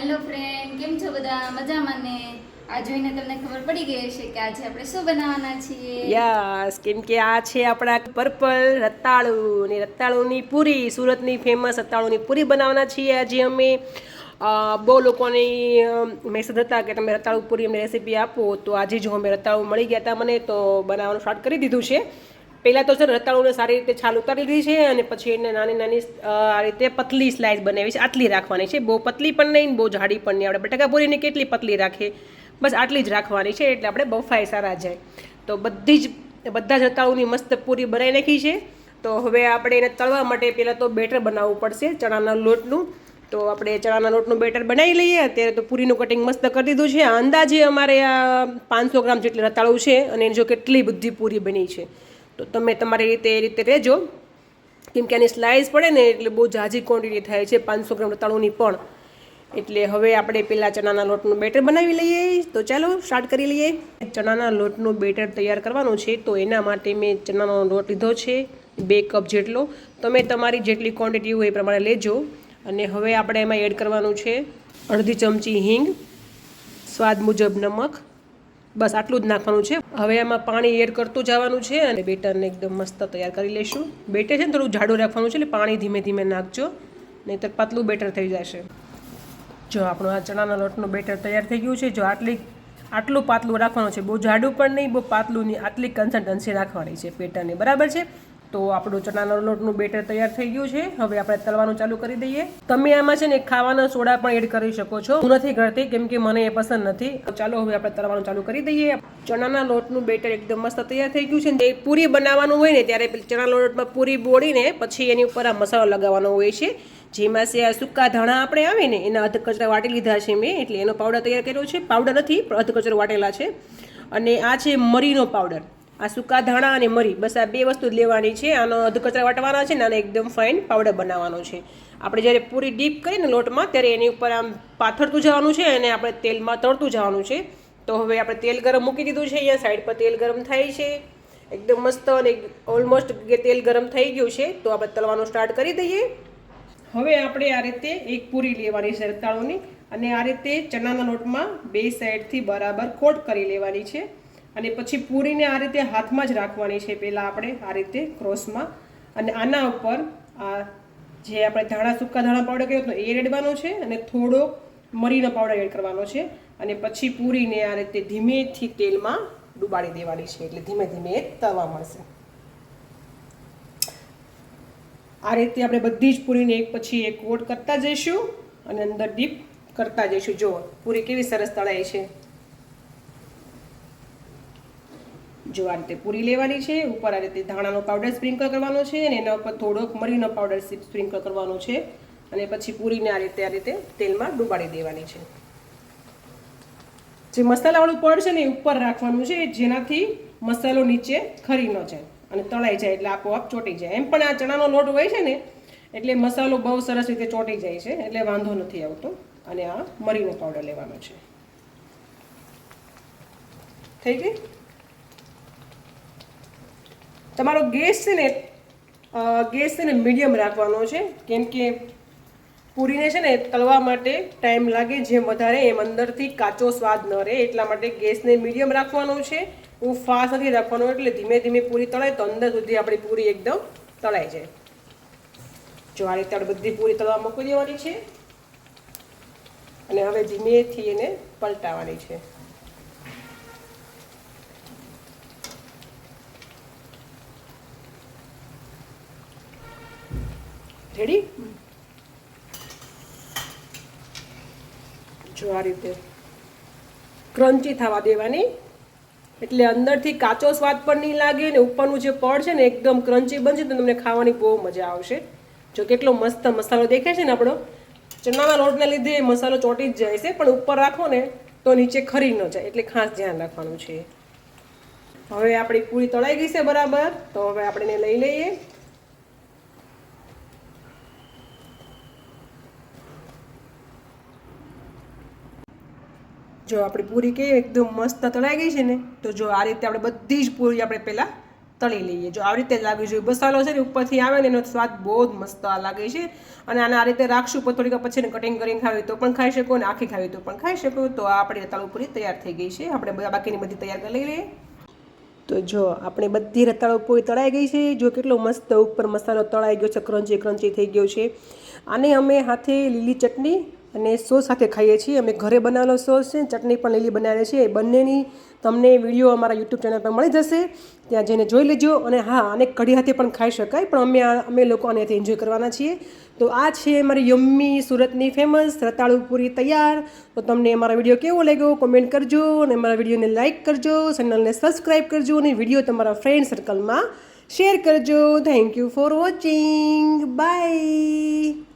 Hello friend કેમ છો બધા? મજામાં ને? આ જોઈને તમને ખબર પડી ગઈ હશે કે આજે આપણે શું બનાવવાના છીએ? યસ કેમ કે આ છે આપણા પર્પલ રતાળુ ને રતાળુની પૂરી, સુરતની ફેમસ રતાળુની પૂરી બનાવવાના છીએ આજે અમે. બહુ લોકોની મેસેજ હતા કે તમે રતાળુ પૂરી અમને રેસીપી આપો. તો આજે જો અમે રતાળુ મળી ગયા હતા મને, તો બનાવવાનું સ્ટાર્ટ કરી દીધું છે. પહેલાં તો છે ને રતાળુને સારી રીતે છાલ ઉતારી લીધી છે અને પછી એને નાની નાની આ રીતે પતલી સ્લાઇસ બનાવી છે. આટલી રાખવાની છે. બહુ પતલી પણ નહીં બહુ જાડી પણ નહીં. આપણે બટાકા કેટલી પતલી રાખીએ બસ આટલી જ રાખવાની છે એટલે આપણે બફાઈ સારા જાય. તો બધી જ, બધા જ રતાળુની મસ્ત પૂરી બનાવી નાખી છે. તો હવે આપણે એને તળવા માટે પહેલાં તો બેટર બનાવવું પડશે ચણાના લોટનું. તો આપણે ચણાના લોટનું બેટર બનાવી લઈએ. અત્યારે તો પૂરીનું કટિંગ મસ્ત કરી દીધું છે. અંદાજે અમારે આ પાંચસો ગ્રામ જેટલી રતાળું છે અને જો કેટલી બધી પૂરી બની છે. તો તમે તમારી રીતે એ રીતે રહેજો. કેમ કે આની સ્લાઇસ પડે ને એટલે બહુ ઝાઝી ક્વોન્ટિટી થાય છે, પાંચસો ગ્રામ રતાળુની પણ. એટલે હવે આપણે પહેલાં ચણાના લોટનું બેટર બનાવી લઈએ. તો ચાલો સ્ટાર્ટ કરી લઈએ. ચણાના લોટનું બેટર તૈયાર કરવાનું છે, તો એના માટે મેં ચણાનો લોટ લીધો છે, બે કપ જેટલો. તમે તમારી જેટલી ક્વોન્ટિટી હોય એ પ્રમાણે લેજો. અને હવે આપણે એમાં એડ કરવાનું છે અડધી ચમચી હિંગ, સ્વાદ મુજબ નમક બસ આટલું જ નાખવાનું છે. હવે એમાં પાણી એડ કરતું જવાનું છે અને બેટરને એકદમ મસ્ત તૈયાર કરી લઈશું. બેટર છે ને થોડું જાડું રાખવાનું છે એટલે પાણી ધીમે ધીમે નાખજો, નહીંતર પાતળું બેટર થઈ જશે. જો આપણું આ ચણાના લોટનું બેટર તૈયાર થઈ ગયું છે. જો આટલી, આટલું પાતળું રાખવાનું છે. બહુ જાડું પણ નહીં, બહુ પાતળું નહીં આટલી કન્સિસ્ટન્સી રાખવાની છે બેટરની. બરાબર છે? તો આપણું ચણાના લોટનું બેટર તૈયાર થઈ ગયું છે. હવે આપણે તળવાનું ચાલુ કરી દઈએ. તમે આમાં છે ને ખાવાના સોડા પણ એડ કરી શકો છો. હું નથી કરતી, કેમ કે મને એ પસંદ નથી. ચાલો હવે આપણે તળવાનું ચાલુ કરી દઈએ. ચણાના લોટનું બેટર એકદમ મસ્ત તૈયાર થઈ ગયું છે. એ પૂરી બનાવવાનું હોય ને ત્યારે ચણાના ચણા લોટમાં પૂરી બોળીને પછી એની ઉપર આ મસાલો લગાવવાનો હોય છે. જેમાં છે આ સૂકા ધાણા આપણે આવે ને, એના અધ કચરા વાટી લીધા છે મેં, એટલે એનો પાવડર તૈયાર કર્યો છે. પાવડર નથી, પણ અધ કચરો વાટેલા છે. અને આ છે મરીનો પાવડર આ સૂકા ધાણા અને મરી, બસ આ બે વસ્તુ જ લેવાની છે. આનો અધ કચરા વાટવાના છે ને આને એકદમ ફાઇન પાવડર બનાવવાનો છે. આપણે જ્યારે પૂરી ડીપ કરીને લોટમાં, ત્યારે એની ઉપર આમ પાથરતું જવાનું છે અને આપણે તેલમાં તળતું જવાનું છે. તો હવે આપણે તેલ ગરમ મૂકી દીધું છે. અહીંયા સાઈડ પર તેલ ગરમ થાય છે. એકદમ મસ્ત અને ઓલમોસ્ટ તેલ ગરમ થઈ ગયું છે, તો આપણે તળવાનું સ્ટાર્ટ કરી દઈએ. હવે આપણે આ રીતે એક પૂરી લેવાની છે રતાળુની. અને આ રીતે ચણાના લોટમાં બે સાઈડથી બરાબર કોટ કરી લેવાની છે. અને પછી પૂરીને આ રીતે હાથમાં જ રાખવાની છે પહેલાં આપણે આ રીતે ક્રોસમાં. અને આના ઉપર આ જે આપણે ધાણા, સૂકા ધાણા પાવડર કર્યો હતો એ રેડવાનો છે અને થોડો મરીનો પાવડર એડ કરવાનો છે. અને પછી પૂરીને આ રીતે ધીમેથી તેલમાં ડુબાડી દેવાની છે એટલે ધીમે ધીમે એ તળવા મળશે. આ રીતે આપણે બધી જ પૂરીને એક પછી એક કોટ કરતા જઈશું અને અંદર ડીપ કરતા જઈશું. જો, પૂરી કેવી સરસ તળાય છે. જો આ રીતે પૂરી લેવાની છે. ઉપર આ રીતે ધાણાનો પાવડર સ્પ્રિંકલ કરવાનો છે અને એના ઉપર થોડોક મરીનો પાવડર સ્પ્રિંકલ કરવાનો છે. અને પછી પૂરીને આ રીતે આ રીતે તેલમાં ડુબાડી દેવાની છે. જે મસાલાવાળું પડ છે ને એ ઉપર રાખવાનું છે, જેનાથી મસાલો નીચે ખરી ન જાય અને તળાઈ જાય એટલે આપોઆપ ચોટી જાય. એમ પણ આ ચણાનો લોટ હોય છે ને, એટલે મસાલો બહુ સરસ રીતે ચોટી જાય છે, એટલે વાંધો નથી આવતો. અને આ મરીનો પાવડર લેવાનો છે. થઈ ગઈ? તમારો ગેસ છે ને ગેસ છે ને મીડિયમ રાખવાનો છે. કેમ કે પૂરીને છે ને તળવા માટે ટાઈમ લાગે જેમ વધારે એમ અંદરથી કાચો સ્વાદ ન રહે. એટલા માટે ગેસને મીડિયમ રાખવાનો છે. હું ફાસ્ટ નથી રાખવાનો, એટલે ધીમે ધીમે પૂરી તળાય તો અંદર સુધી આપણી પૂરી એકદમ તળાય જાય. જો આ રીતે બધી પૂરી તળવા મૂકી દેવાની છે. અને હવે ધીમેથી એને પલટાવવાની છે. રેડી જો આ રીતે ક્રન્ચી થવા દેવાની. એટલે અંદરથી કાચો સ્વાદ પણ નહીં લાગે ને ઉપરનું જે પડ છે ને એકદમ ક્રન્ચી બનશે તો તમને ખાવાની બહુ મજા આવશે. જો કેટલો મસ્ત મસાલો દેખાય છે ને આપણો. ચણાના રોટના લીધે મસાલો ચોટી જ જાય છે, પણ ઉપર રાખો ને તો નીચે ખરી ન જાય, એટલે ખાસ ધ્યાન રાખવાનું છે. હવે આપણી પૂરી તળાઈ ગઈ છે બરાબર. તો હવે આપણે લઈ લઈએ. જો આપણે પૂરી કહીએ એકદમ મસ્ત તળાઈ ગઈ છે ને, તો જો આ રીતે આપણે બધી જ પૂરી આપણે પહેલાં તળી લઈએ. જો આવી રીતે લાગવી જોઈએ. મસાલો છે ને ઉપરથી આવે ને એનો સ્વાદ બહુ જ મસ્ત આ લાગે છે. અને આને આ રીતે રાખશું પણ થોડીક પછી કટિંગ કરીને ખાવી તો પણ ખાઈ શકો અને આખી ખાવી તો પણ ખાઈ શકો. તો આ આપણી પૂરી તૈયાર થઈ ગઈ છે. આપણે બાકીની બધી તૈયાર કરી લઈએ. તો જો આપણે બધી રતાળો પૂરી તળાઈ ગઈ છે. જો કેટલો મસ્ત ઉપર મસાલો તળાઈ ગયો છે. ક્રંચી ક્રંચી થઈ ગયો છે. આને અમે હાથે લીલી ચટણી અને સોસ સાથે ખાઈએ છીએ. અમે ઘરે બનાવેલો સોસ છે, ચટણી પણ લીલી બનાવીએ છીએ. એ બંનેની તમને વીડિયો અમારા યુટ્યુબ ચેનલ પર મળી જશે. ત્યાં જઈને જોઈ લેજો અને હા, અને કઢી હાથે પણ ખાઈ શકાય, પણ અમે અમે લોકો આનેથી એન્જોય કરવાના છીએ. તો આ છે મારી યમ્મી સુરતની ફેમસ રતાળુ પૂરી તૈયાર. તો તમને અમારા વીડિયો કેવો લાગ્યો કોમેન્ટ કરજો અને મારા વિડીયોને લાઇક કરજો ચેનલને સબસ્ક્રાઈબ કરજો અને વીડિયો તમારા ફ્રેન્ડ સર્કલમાં શેર કરજો. Thank you for watching bye